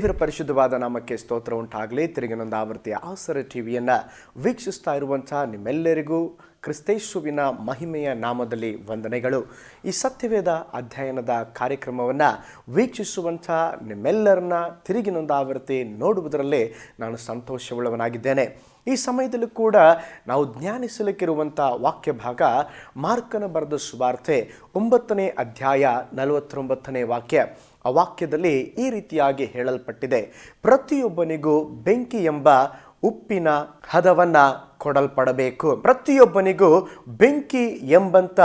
ದೇವರ ಪರಿಶುದ್ಧವಾದ ನಾಮಕ್ಕೆ ಸ್ತೋತ್ರ ಉಂಟಾಗಲಿ. ತಿರುಗಿನೊಂದು ಆವೃತ್ತಿಯ ಆಸರ ಟಿವಿಯನ್ನು ವೀಕ್ಷಿಸ್ತಾ ಇರುವಂಥ ನಿಮ್ಮೆಲ್ಲರಿಗೂ ಕ್ರಿಸ್ತೇಶುವಿನ ಮಹಿಮೆಯ ನಾಮದಲ್ಲಿ ವಂದನೆಗಳು. ಈ ಸತ್ಯವೇದ ಅಧ್ಯಯನದ ಕಾರ್ಯಕ್ರಮವನ್ನು ವೀಕ್ಷಿಸುವಂಥ ನಿಮ್ಮೆಲ್ಲರನ್ನ ತಿರುಗಿನೊಂದು ಆವೃತ್ತಿ ನೋಡುವುದರಲ್ಲೇ ನಾನು ಸಂತೋಷವುಳ್ಳವನಾಗಿದ್ದೇನೆ. ಈ ಸಮಯದಲ್ಲೂ ಕೂಡ ನಾವು ಧ್ಯಾನಿಸಲಿಕ್ಕಿರುವಂಥ ವಾಕ್ಯ ಭಾಗ ಮಾರ್ಕನ ಬರೆದ ಸುವಾರ್ತೆ ಒಂಬತ್ತನೇ ಅಧ್ಯಾಯ ನಲವತ್ತೊಂಬತ್ತನೇ ವಾಕ್ಯ. ಆ ವಾಕ್ಯದಲ್ಲಿ ಈ ರೀತಿಯಾಗಿ ಹೇಳಲ್ಪಟ್ಟಿದೆ. ಪ್ರತಿಯೊಬ್ಬನಿಗೂ ಬೆಂಕಿ ಎಂಬ ಉಪ್ಪಿನ ಹದವನ್ನ ಕೊಡಲ್ಪಡಬೇಕು. ಪ್ರತಿಯೊಬ್ಬನಿಗೂ ಬೆಂಕಿ ಎಂಬಂತ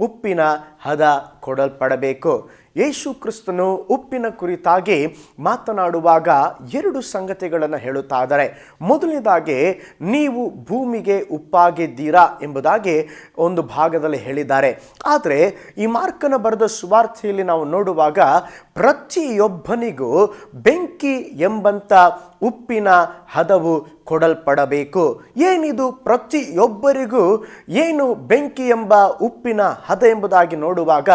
ಉಪ್ಪಿನ ಹದ ಕೊಡಲ್ಪಡಬೇಕು. ಯೇಸು ಕ್ರಿಸ್ತನು ಉಪ್ಪಿನ ಕುರಿತಾಗಿ ಮಾತನಾಡುವಾಗ ಎರಡು ಸಂಗತಿಗಳನ್ನು ಹೇಳುತ್ತಾ ಇದ್ದಾರೆ ಮೊದಲನೇದಾಗಿ, ನೀವು ಭೂಮಿಗೆ ಉಪ್ಪಾಗಿದ್ದೀರಾ ಎಂಬುದಾಗಿ ಒಂದು ಭಾಗದಲ್ಲಿ ಹೇಳಿದ್ದಾರೆ. ಆದರೆ, ಈ ಮಾರ್ಕನ ಬರೆದ ಸುವಾರ್ಥೆಯಲ್ಲಿ ನಾವು ನೋಡುವಾಗ, ಪ್ರತಿಯೊಬ್ಬನಿಗೂ ಬೆಂಕಿ ಎಂಬಂಥ ಉಪ್ಪಿನ ಹದವು ಕೊಡಲ್ಪಡಬೇಕು. ಏನಿದು? ಪ್ರತಿಯೊಬ್ಬರಿಗೂ ಏನು ಬೆಂಕಿ ಎಂಬ ಉಪ್ಪಿನ ಹದ ಎಂಬುದಾಗಿ ನೋಡುವಾಗ,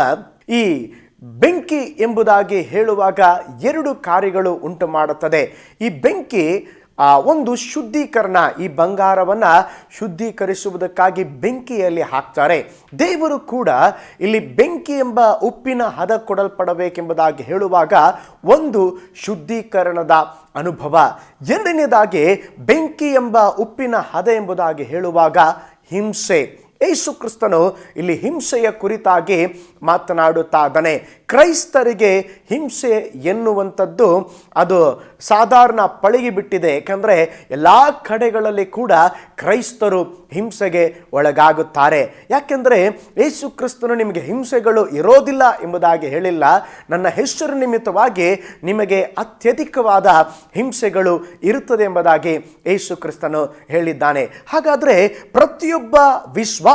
ಈ ಬೆಂಕಿ ಎಂಬುದಾಗಿ ಹೇಳುವಾಗ ಎರಡು ಕಾರ್ಯಗಳು ಉಂಟು ಮಾಡುತ್ತದೆ. ಈ ಬೆಂಕಿ, ಆ, ಒಂದು ಶುದ್ಧೀಕರಣ, ಈ ಬಂಗಾರವನ್ನು ಶುದ್ಧೀಕರಿಸುವುದಕ್ಕಾಗಿ ಬೆಂಕಿಯಲ್ಲಿ ಹಾಕ್ತಾರೆ. ದೇವರು ಕೂಡ ಇಲ್ಲಿ ಬೆಂಕಿ ಎಂಬ ಉಪ್ಪಿನ ಹದ ಕೊಡಲ್ಪಡಬೇಕೆಂಬುದಾಗಿ ಹೇಳುವಾಗ ಒಂದು ಶುದ್ಧೀಕರಣದ ಅನುಭವ. ಎರಡನೇದಾಗಿ, ಬೆಂಕಿ ಎಂಬ ಉಪ್ಪಿನ ಹದ ಎಂಬುದಾಗಿ ಹೇಳುವಾಗ ಹಿಂಸೆ. ಯೇಸು ಕ್ರಿಸ್ತನು ಇಲ್ಲಿ ಹಿಂಸೆಯ ಕುರಿತಾಗಿ ಮಾತನಾಡುತ್ತಾದನೆ ಕ್ರೈಸ್ತರಿಗೆ ಹಿಂಸೆ ಎನ್ನುವಂಥದ್ದು ಅದು ಸಾಧಾರಣ ಪಳಗಿ ಬಿಟ್ಟಿದೆ. ಯಾಕಂದರೆ ಎಲ್ಲ ಕಡೆಗಳಲ್ಲಿ ಕೂಡ ಕ್ರೈಸ್ತರು ಹಿಂಸೆಗೆ ಒಳಗಾಗುತ್ತಾರೆ. ಯಾಕೆಂದರೆ ಯೇಸು ಕ್ರಿಸ್ತನು ನಿಮಗೆ ಹಿಂಸೆಗಳು ಇರೋದಿಲ್ಲ ಎಂಬುದಾಗಿ ಹೇಳಿಲ್ಲ. ನನ್ನ ಹೆಸರು ನಿಮಿತ್ತವಾಗಿ ನಿಮಗೆ ಅತ್ಯಧಿಕವಾದ ಹಿಂಸೆಗಳು ಇರುತ್ತದೆ ಎಂಬುದಾಗಿ ಯೇಸು ಕ್ರಿಸ್ತನು ಹೇಳಿದ್ದಾನೆ. ಹಾಗಾದರೆ ಪ್ರತಿಯೊಬ್ಬ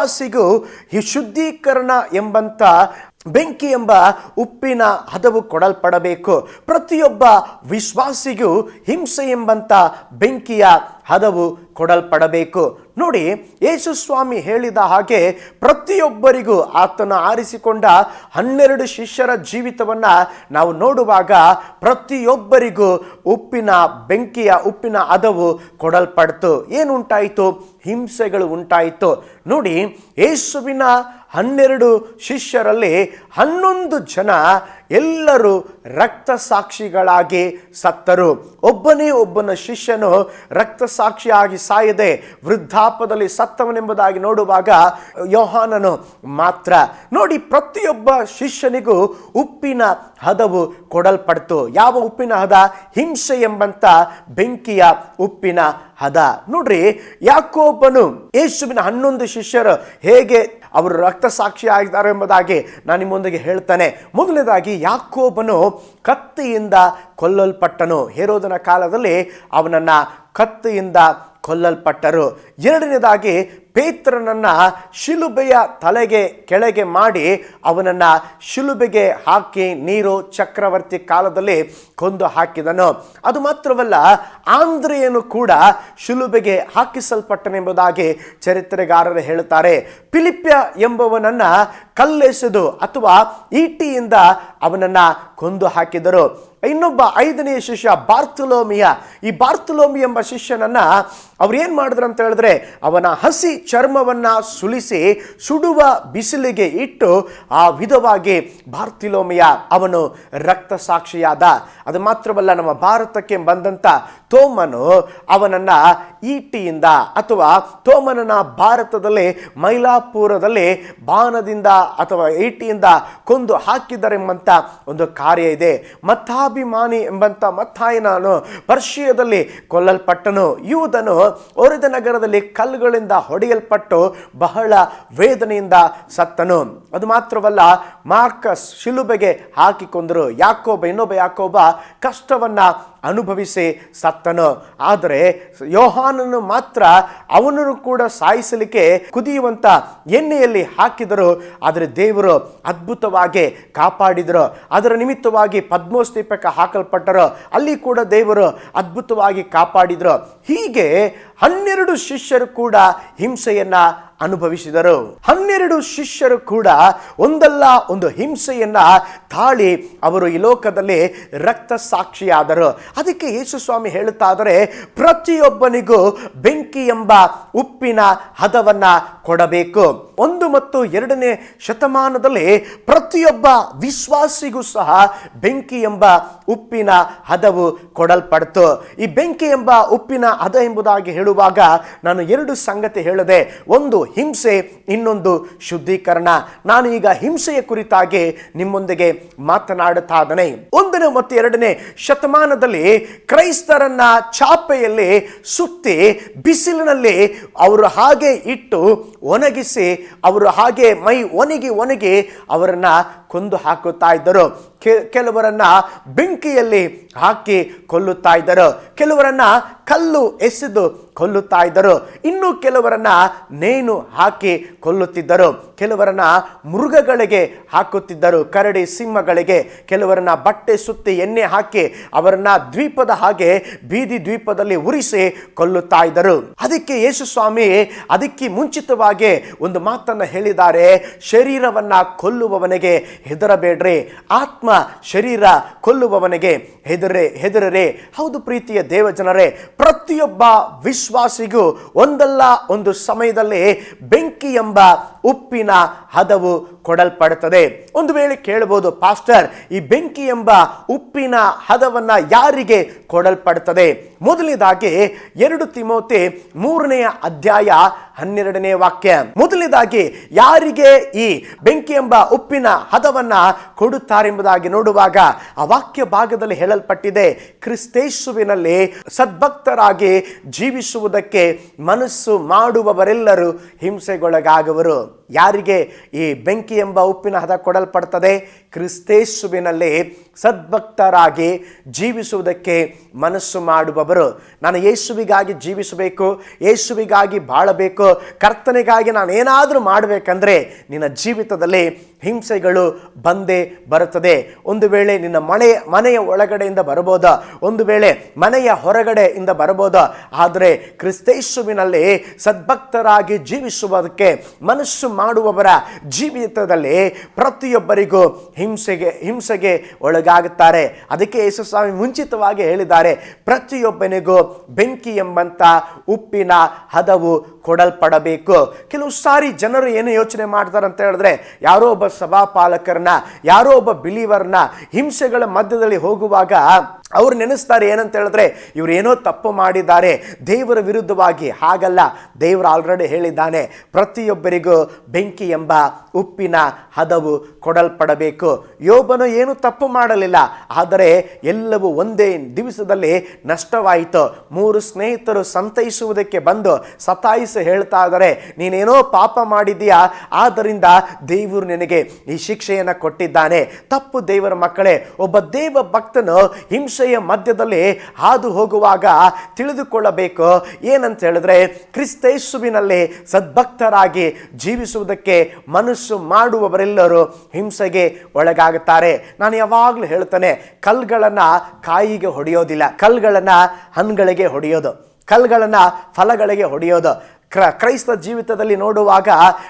ವಿಶ್ವಾಸಿಗೂ ಈ ಶುದ್ಧೀಕರಣ ಎಂಬಂಥ ಬೆಂಕಿ ಎಂಬ ಉಪ್ಪಿನ ಹದವು ಕೊಡಲ್ಪಡಬೇಕು. ಪ್ರತಿಯೊಬ್ಬ ವಿಶ್ವಾಸಿಗೂ ಹಿಂಸೆ ಎಂಬಂಥ ಬೆಂಕಿಯ ಹದವು ಕೊಡಲ್ಪಡಬೇಕು. ನೋಡಿ, ಯೇಸು ಸ್ವಾಮಿ ಹೇಳಿದ ಹಾಗೆ ಪ್ರತಿಯೊಬ್ಬರಿಗೂ ಆತನ ಆರಿಸಿಕೊಂಡ ಹನ್ನೆರಡು ಶಿಷ್ಯರ ಜೀವಿತವನ್ನು ನಾವು ನೋಡುವಾಗ ಪ್ರತಿಯೊಬ್ಬರಿಗೂ ಉಪ್ಪಿನ ಬೆಂಕಿಯ ಉಪ್ಪಿನ ಹದವು ಕೊಡಲ್ಪಡ್ತು. ಏನುಂಟಾಯಿತು? ಹಿಂಸೆಗಳು ಉಂಟಾಯಿತು. ನೋಡಿ, ಯೇಸುವಿನ ಹನ್ನೆರಡು ಶಿಷ್ಯರಲ್ಲಿ ಹನ್ನೊಂದು ಜನ ಎಲ್ಲರೂ ರಕ್ತ ಸಾಕ್ಷಿಗಳಾಗಿ ಸತ್ತರು. ಒಬ್ಬನೇ ಒಬ್ಬನ ಶಿಷ್ಯನು ರಕ್ತ ಸಾಕ್ಷಿಯಾಗಿ ಸಾಯದೆ ವೃದ್ಧಾಪದಲ್ಲಿ ಸತ್ತವನೆಂಬುದಾಗಿ ನೋಡುವಾಗ ಯೋಹಾನನು ಮಾತ್ರ ನೋಡಿ ಪ್ರತಿಯೊಬ್ಬ ಶಿಷ್ಯನಿಗೂ ಉಪ್ಪಿನ ಹದವು ಕೊಡಲ್ಪಡ್ತು. ಯಾವ ಉಪ್ಪಿನ ಹದ? ಹಿಂಸೆ ಎಂಬಂಥ ಬೆಂಕಿಯ ಉಪ್ಪಿನ ಹದ. ನೋಡ್ರಿ ಯಾಕೋಬ್ಬನು ಯೇಸುವಿನ ಹನ್ನೊಂದು ಶಿಷ್ಯರು ಹೇಗೆ ಅವರು ರಕ್ತ ಸಾಕ್ಷಿ ಆಗಿದ್ದಾರೆ ಎಂಬುದಾಗಿ ನಾನು ನಿಮ್ಮೊಂದಿಗೆ ಹೇಳ್ತಾನೆ. ಮೊದಲನೇದಾಗಿ ಯಾಕೋಬನು ಕತ್ತಿಯಿಂದ ಕೊಲ್ಲಲ್ಪಟ್ಟನು. ಹೇರೋದನ ಕಾಲದಲ್ಲಿ ಅವನನ್ನು ಕತ್ತಿಯಿಂದ ಕೊಲ್ಲಲ್ಪಟ್ಟರು. ಎರಡನೇದಾಗಿ ಪೇತ್ರನನ್ನ ಶಿಲುಬೆಯ ತಲೆಗೆ, ಕೆಳಗೆ ಮಾಡಿ ಅವನನ್ನ ಶಿಲುಬೆಗೆ ಹಾಕಿ ನೀರು ಚಕ್ರವರ್ತಿ ಕಾಲದಲ್ಲಿ ಕೊಂದು ಹಾಕಿದನು. ಅದು ಮಾತ್ರವಲ್ಲ ಆಂಧ್ರೆಯನು ಕೂಡ ಶಿಲುಬೆಗೆ ಹಾಕಿಸಲ್ಪಟ್ಟನೆಂಬುದಾಗಿ ಚರಿತ್ರೆಗಾರರು ಹೇಳುತ್ತಾರೆ. ಪಿಲಿಪ್ಯ ಎಂಬುವನನ್ನ ಕಲ್ಲೆಸೆದು ಅಥವಾ ಈಟಿಯಿಂದ ಅವನನ್ನ ಕೊಂದು ಹಾಕಿದರು. ಇನ್ನೊಬ್ಬ ಐದನೆಯ ಶಿಷ್ಯ ಬಾರ್ತುಲೋಮಿಯ. ಈ ಬಾರ್ತುಲೋಮಿ ಎಂಬ ಶಿಷ್ಯನನ್ನ ಏನು ಮಾಡಿದ್ರು ಅಂತ ಹೇಳಿದ್ರೆ, ಅವನ ಹಸಿ ಚರ್ಮವನ್ನ ಸುಲಿಸಿ ಸುಡುವ ಬಿಸಿಲಿಗೆ ಇಟ್ಟು ಆ ವಿಧವಾಗಿ ಬಾರ್ತಿಲೋಮಿಯ ಅವನು ರಕ್ತ ಸಾಕ್ಷಿಯಾದ ಅದು ಮಾತ್ರವಲ್ಲ, ನಮ್ಮ ಭಾರತಕ್ಕೆ ಬಂದಂತ ತೋಮನು ಅವನನ್ನ ಈಟಿಯಿಂದ ಅಥವಾ ತೋಮನನ ಭಾರತದಲ್ಲಿ ಮೈಲಾಪುರದಲ್ಲಿ ಬಾಣದಿಂದ ಅಥವಾ ಈಟಿಯಿಂದ ಕೊಂದು ಹಾಕಿದರೆಂಬಂಥ ಒಂದು ಕಾರ್ಯ ಇದೆ. ಮತ್ತಾಭಿಮಾನಿ ಎಂಬಂಥ ಮತ್ತಾಯನನು ಪರ್ಷಿಯದಲ್ಲಿ ಕೊಲ್ಲಲ್ಪಟ್ಟನು. ಯೂದನು ಒರಿದ ನಗರದಲ್ಲಿ ಕಲ್ಲುಗಳಿಂದ ಹೊಡೆಯಲ್ಪಟ್ಟು ಬಹಳ ವೇದನೆಯಿಂದ ಸತ್ತನು. ಅದು ಮಾತ್ರವಲ್ಲ, ಮಾರ್ಕಸ್ ಶಿಲುಬೆಗೆ ಹಾಕಿಕೊಂಡರು. ಯಾಕೋಬ, ಇನ್ನೊಬ್ಬ ಯಾಕೋಬ ಕಷ್ಟವನ್ನ ಅನುಭವಿಸಿ ಸತ್ತನು? ಆದರೆ ಯೋಹಾನನು ಮಾತ್ರ ಅವನನ್ನು ಕೂಡ ಸಾಯಿಸಲಿಕ್ಕೆ ಕುದಿಯುವಂತ ಎಣ್ಣೆಯಲ್ಲಿ ಹಾಕಿದರು. ಆದರೆ ದೇವರು ಅದ್ಭುತವಾಗಿ ಕಾಪಾಡಿದರು. ಅದರ ನಿಮಿತ್ತವಾಗಿ ಪದ್ಮೋಸ್ತೀಪಕ್ಕೆ ಹಾಕಲ್ಪಟ್ಟರು. ಅಲ್ಲಿ ಕೂಡ ದೇವರು ಅದ್ಭುತವಾಗಿ ಕಾಪಾಡಿದರು. ಹೀಗೆ ಹನ್ನೆರಡು ಶಿಷ್ಯರು ಕೂಡ ಹಿಂಸೆಯನ್ನ ಅನುಭವಿಸಿದರು. ಹನ್ನೆರಡು ಶಿಷ್ಯರು ಕೂಡ ಒಂದಲ್ಲ ಒಂದು ಹಿಂಸೆಯನ್ನ ತಾಳಿ ಅವರು ಈ ಲೋಕದಲ್ಲಿ ರಕ್ತ ಸಾಕ್ಷಿಯಾದರು. ಅದಕ್ಕೆ ಯೇಸು ಸ್ವಾಮಿ ಹೇಳುತ್ತಾ ಇದ್ದಾರೆ ಪ್ರತಿಯೊಬ್ಬನಿಗೂ ಬೆಂಕಿ ಎಂಬ ಉಪ್ಪಿನ ಹದವನ್ನ ಕೊಡಬೇಕು. ಒಂದು ಮತ್ತು ಎರಡನೇ ಶತಮಾನದಲ್ಲಿ ಪ್ರತಿಯೊಬ್ಬ ವಿಶ್ವಾಸಿಗೂ ಸಹ ಬೆಂಕಿ ಎಂಬ ಉಪ್ಪಿನ ಹದವು ಕೊಡಲ್ಪಡ್ತು. ಈ ಬೆಂಕಿ ಎಂಬ ಉಪ್ಪಿನ ಹದ ಎಂಬುದಾಗಿ ಹೇಳುವಾಗ ನಾನು ಎರಡು ಸಂಗತಿ ಹೇಳಿದೆ, ಒಂದು ಹಿಂಸೆ, ಇನ್ನೊಂದು ಶುದ್ಧೀಕರಣ. ನಾನು ಈಗ ಹಿಂಸೆಯ ಕುರಿತಾಗಿ ನಿಮ್ಮೊಂದಿಗೆ ಮಾತನಾಡುತ್ತಾ ಇದ್ದೇನೆ. ಒಂದನೇ ಮತ್ತು ಎರಡನೇ ಶತಮಾನದಲ್ಲಿ ಕ್ರೈಸ್ತರನ್ನ ಚಾಪೆಯಲ್ಲಿ ಸುತ್ತಿ ಬಿಸಿಲಿನಲ್ಲಿ ಅವರು ಹಾಗೆ ಇಟ್ಟು ಒಣಗಿಸಿ ಅವರು ಹಾಗೆ ಮೈ ಒಣಗಿ ಒಣಗಿ ಅವರನ್ನ ಕೊಂದು ಹಾಕುತ್ತಾ ಇದ್ದರು ಕೆಲವರನ್ನ ಬೆಂಕಿಯಲ್ಲಿ ಹಾಕಿ ಕೊಲ್ಲುತ್ತಾ ಇದ್ದರು. ಕೆಲವರನ್ನ ಕಲ್ಲು ಎಸೆದು ಕೊಲ್ಲುತ್ತಾ ಇದ್ದರು. ಇನ್ನು ಕೆಲವರನ್ನ ನೇಣು ಹಾಕಿ ಕೊಲ್ಲುತ್ತಿದ್ದರು. ಕೆಲವರನ್ನ ಮೃಗಗಳಿಗೆ ಹಾಕುತ್ತಿದ್ದರು. ಕರಡಿ ಸಿಂಹಗಳಿಗೆ ಕೆಲವರನ್ನ ಬಟ್ಟೆ ಸುತ್ತಿ ಎಣ್ಣೆ ಹಾಕಿ ಅವರನ್ನ ದ್ವೀಪದ ಹಾಗೆ ಬೀದಿ ದ್ವೀಪದಲ್ಲಿ ಉರಿಸಿ ಕೊಲ್ಲುತ್ತಾ ಇದ್ದರು. ಅದಕ್ಕೆ ಯೇಸು ಸ್ವಾಮಿ ಅದಕ್ಕೆ ಮುಂಚಿತವಾಗಿ ಒಂದು ಮಾತನ್ನ ಹೇಳಿದ್ದಾರೆ. ಶರೀರವನ್ನ ಕೊಲ್ಲುವವನಿಗೆ ಹೆದರಬೇಡ್ರಿ. ಆತ್ಮ, ಶರೀರ ಕೊಲ್ಲುವವನಿಗೆ ಹೆದರೇ, ಹೆದರರೆ. ಹೌದು ಪ್ರೀತಿಯ ದೇವಜನರೇ, ಪ್ರತಿಯೊಬ್ಬ ವಿಶ್ವಾಸಿಗೂ ಒಂದಲ್ಲ ಒಂದು ಸಮಯದಲ್ಲಿ ಬೆಂಕಿ ಎಂಬ ಉಪ್ಪಿನ ಹದವು ಕೊಡಲ್ಪಡುತ್ತದೆ. ಒಂದು ವೇಳೆ ಕೇಳಬಹುದು, ಪಾಸ್ಟರ್, ಈ ಬೆಂಕಿ ಎಂಬ ಉಪ್ಪಿನ ಹದವನ್ನ ಯಾರಿಗೆ ಕೊಡಲ್ಪಡುತ್ತದೆ? ಮೊದಲನೇದಾಗಿ ಎರಡು ತಿಮೋತಿ ಮೂರನೆಯ ಅಧ್ಯಾಯ ಹನ್ನೆರಡನೇ ವಾಕ್ಯ. ಮೊದಲನೇದಾಗಿ, ಯಾರಿಗೆ ಈ ಬೆಂಕಿ ಎಂಬ ಉಪ್ಪಿನ ಹದವನ್ನ ಕೊಡುತ್ತಾರೆಂಬುದಾಗಿ ನೋಡುವಾಗ ಆ ವಾಕ್ಯ ಭಾಗದಲ್ಲಿ ಹೇಳಲ್ಪಟ್ಟಿದೆ, ಕ್ರಿಸ್ತೇಶುವಿನಲ್ಲಿ ಸದ್ಭಕ್ತರಾಗಿ ಜೀವಿಸುವುದಕ್ಕೆ ಮನಸ್ಸು ಮಾಡುವವರೆಲ್ಲರೂ ಹಿಂಸೆಗೊಳಗಾಗುವರು. ಯಾರಿಗೆ ಈ ಬೆಂಕಿ ಎಂಬ ಉಪ್ಪಿನ ಹದ ಕೊಡಲ್ಪಡ್ತದೆ. ಕ್ರಿಸ್ತೇಶುವಿನಲ್ಲಿ ಸದ್ಭಕ್ತರಾಗಿ ಜೀವಿಸುವುದಕ್ಕೆ ಮನಸ್ಸು ಮಾಡುವವರು. ನಾನು ಯೇಸುವಿಗಾಗಿ ಜೀವಿಸಬೇಕು, ಯೇಸುವಿಗಾಗಿ ಬಾಳಬೇಕು, ಕರ್ತನೆಗಾಗಿ ನಾನು ಏನಾದರೂ ಮಾಡಬೇಕಂದ್ರೆ ನಿನ್ನ ಜೀವಿತದಲ್ಲಿ ಹಿಂಸೆಗಳು ಬಂದೇ ಬರುತ್ತದೆ. ಒಂದು ವೇಳೆ ನಿನ್ನ ಮನೆ ಮನೆಯ ಒಳಗಡೆಯಿಂದ ಬರಬೋದ? ಒಂದು ವೇಳೆ ಮನೆಯ ಹೊರಗಡೆಯಿಂದ ಬರಬೋದ? ಆದರೆ ಕ್ರಿಸ್ತೇಶುವಿನಲ್ಲಿ ಸದ್ಭಕ್ತರಾಗಿ ಜೀವಿಸುವುದಕ್ಕೆ ಮನಸ್ಸು ಮಾಡುವವರ ಜೀವಿತದಲ್ಲಿ ಪ್ರತಿಯೊಬ್ಬರಿಗೂ ಹಿಂಸೆಗೆ ಹಿಂಸೆಗೆ ಒಳಗಾಗುತ್ತಾರೆ ಅದಕ್ಕೆ ಯೇಸು ಸ್ವಾಮಿ ಮುಂಚಿತವಾಗಿ ಹೇಳಿದ್ದಾರೆ, ಪ್ರತಿಯೊಬ್ಬನಿಗೂ ಬೆಂಕಿ ಎಂಬಂಥ ಉಪ್ಪಿನ ಹದವು ಕೊಡಲ್ಪಡಬೇಕು. ಕೆಲವು ಸಾರಿ ಜನರು ಏನು ಯೋಚನೆ ಮಾಡ್ತಾರೆ ಅಂತ ಹೇಳಿದ್ರೆ, ಯಾರೋ ಒಬ್ಬ ಸಭಾಪಾಲಕರನ್ನ, ಯಾರೋ ಒಬ್ಬ ಬಿಲೀವರ್ನ ಹಿಂಸೆಗಳ ಮಧ್ಯದಲ್ಲಿ ಹೋಗುವಾಗ ಅವ್ರು ನೆನೆಸ್ತಾರೆ ಏನಂತ ಹೇಳಿದ್ರೆ, ಇವರು ಏನೋ ತಪ್ಪು ಮಾಡಿದ್ದಾರೆ, ದೇವರ ವಿರುದ್ಧವಾಗಿ ಹಾಗಲ್ಲ, ದೇವರು ಆಲ್ರೆಡಿ ಹೇಳಿದ್ದಾನೆ, ಪ್ರತಿಯೊಬ್ಬರಿಗೂ ಬೆಂಕಿ ಎಂಬ ಉಪ್ಪಿನ ಹದವು ಕೊಡಲ್ಪಡಬೇಕು. ಯೋಬನು ಏನು ತಪ್ಪು ಮಾಡಲಿಲ್ಲ, ಆದರೆ ಎಲ್ಲವೂ ಒಂದೇ ದಿವಸದಲ್ಲಿ ನಷ್ಟವಾಯಿತು. ಮೂರು ಸ್ನೇಹಿತರು ಸಂತೈಸುವುದಕ್ಕೆ ಬಂದು ಸತಾಯಿಸಿ ಹೇಳ್ತಾ ಇದ್ದಾರೆ, ನೀನೇನೋ ಪಾಪ ಮಾಡಿದೀಯಾ ಆದ್ದರಿಂದ ದೇವರು ನಿನಗೆ ಈ ಶಿಕ್ಷೆಯನ್ನು ಕೊಟ್ಟಿದ್ದಾನೆ. ತಪ್ಪು ದೇವರ ಮಕ್ಕಳೇ, ಒಬ್ಬ ದೇವ ಭಕ್ತನು ಹಿಂಸೆಯ ಮಧ್ಯದಲ್ಲಿ ಹಾದು ಹೋಗುವಾಗ ತಿಳಿದುಕೊಳ್ಳಬೇಕು. ಏನಂತ ಹೇಳಿದ್ರೆ ಕ್ರಿಸ್ತೇಸುವಿನಲ್ಲಿ ಸದ್ಭಕ್ತರಾಗಿ ಜೀವಿಸುವುದಕ್ಕೆ ಮನಸ್ಸು ಮಾಡುವವರೆಲ್ಲರೂ ಹಿಂಸೆಗೆ ಒಳಗಾಗುತ್ತಾರೆ. ನಾನು ಯಾವಾಗಲೂ ಹೇಳ್ತಾನೆ, ಕಲ್ಗಳನ್ನು ಕಾಯಿಗೆ ಹೊಡೆಯೋದಿಲ್ಲ. ಕಲ್ಗಳನ್ನು ಹಣ್ಣುಗಳಿಗೆ ಹೊಡೆಯೋದು. ಕಲ್ಗಳನ್ನು ಫಲಗಳಿಗೆ ಹೊಡೆಯೋದು. ಕ್ರ, ಕ್ರೈಸ್ತ ಜೀವಿತದಲ್ಲಿ ನೋಡುವಾಗ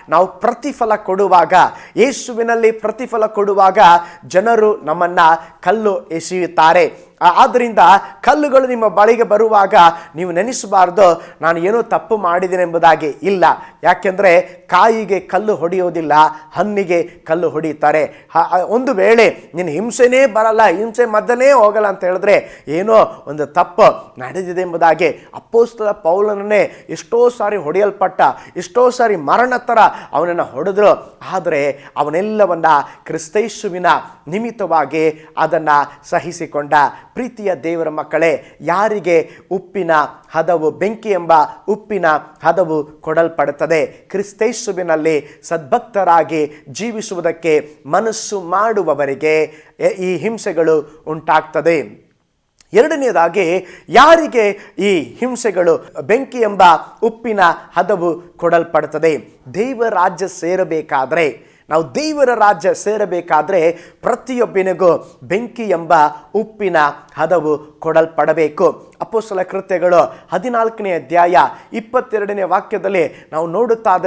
ನಾವು ಪ್ರತಿಫಲ ಕೊಡುವಾಗ, ಯೇಸುವಿನಲ್ಲಿ ಪ್ರತಿಫಲ ಕೊಡುವಾಗ ಜನರು ನಮ್ಮನ್ನು ಕಲ್ಲು ಎಸೆಯುತ್ತಾರೆ. ಆದ್ದರಿಂದ ಕಲ್ಲುಗಳು ನಿಮ್ಮ ಬಳಿಗೆ ಬರುವಾಗ ನೀವು ನೆನೆಸಬಾರ್ದು. ನಾನು ಏನೋ ತಪ್ಪು ಮಾಡಿದ್ದೇನೆ ಎಂಬುದಾಗಿ ಇಲ್ಲ. ಯಾಕೆಂದರೆ ಕಾಯಿಗೆ ಕಲ್ಲು ಹೊಡೆಯೋದಿಲ್ಲ, ಹಣ್ಣಿಗೆ ಕಲ್ಲು ಹೊಡೆಯುತ್ತಾರೆ ಒಂದು ವೇಳೆ ನಿನ್ನ ಹಿಂಸೆನೇ ಬರಲ್ಲ, ಹಿಂಸೆ ಮದ್ದನೇ ಹೋಗಲ್ಲ ಅಂತ ಹೇಳಿದ್ರೆ ಏನೋ ಒಂದು ತಪ್ಪು ನಡೆದಿದೆ ಎಂಬುದಾಗಿ ಅಪ್ಪೋಸ್ತದ ಪೌಲನನ್ನೇ ಎಷ್ಟೋ ಸಾರಿ ಹೊಡೆಯಲ್ಪಟ್ಟ, ಎಷ್ಟೋ ಸಾರಿ ಮರಣ ಥರ ಅವನನ್ನು ಹೊಡೆದ್ರು. ಆದರೆ ಅವನೆಲ್ಲವನ್ನ ಕ್ರಿಸ್ತೈಸುವಿನ ನಿಮಿತ್ತವಾಗಿ ಅದನ್ನು ಸಹಿಸಿಕೊಂಡ ಪ್ರೀತಿಯ ದೇವರ ಮಕ್ಕಳೇ, ಯಾರಿಗೆ ಉಪ್ಪಿನ ಹದವು ಬೆಂಕಿ ಎಂಬ ಉಪ್ಪಿನ ಹದವು ಕೊಡಲ್ಪಡುತ್ತದೆ? ಕ್ರಿಸ್ತೇಸುವಿನಲ್ಲಿ ಸದ್ಭಕ್ತರಾಗಿ ಜೀವಿಸುವುದಕ್ಕೆ ಮನಸ್ಸು ಮಾಡುವವರಿಗೆ ಈ ಹಿಂಸೆಗಳು ಉಂಟಾಗ್ತದೆ. ಎರಡನೇದಾಗಿ ಯಾರಿಗೆ ಈ ಹಿಂಸೆಗಳು ಬೆಂಕಿ ಎಂಬ ಉಪ್ಪಿನ ಹದವು ಕೊಡಲ್ಪಡುತ್ತದೆ? ದೇವರಾಜ್ಯ ಸೇರಬೇಕಾದ್ರೆ ನಾವು ದೇವರ ರಾಜ್ಯ ಸೇರಬೇಕಾದ್ರೆ ಪ್ರತಿಯೊಬ್ಬನಿಗೂ ಬೆಂಕಿ ಎಂಬ ಉಪ್ಪಿನ ಹದವು ಕೊಡಲ್ಪಡಬೇಕು. ಅಪೋಸ್ತಲ ಕೃತ್ಯಗಳು ಹದಿನಾಲ್ಕನೇ ಅಧ್ಯಾಯ ಇಪ್ಪತ್ತೆರಡನೇ ವಾಕ್ಯದಲ್ಲಿ ನಾವು ನೋಡುತ್ತಾ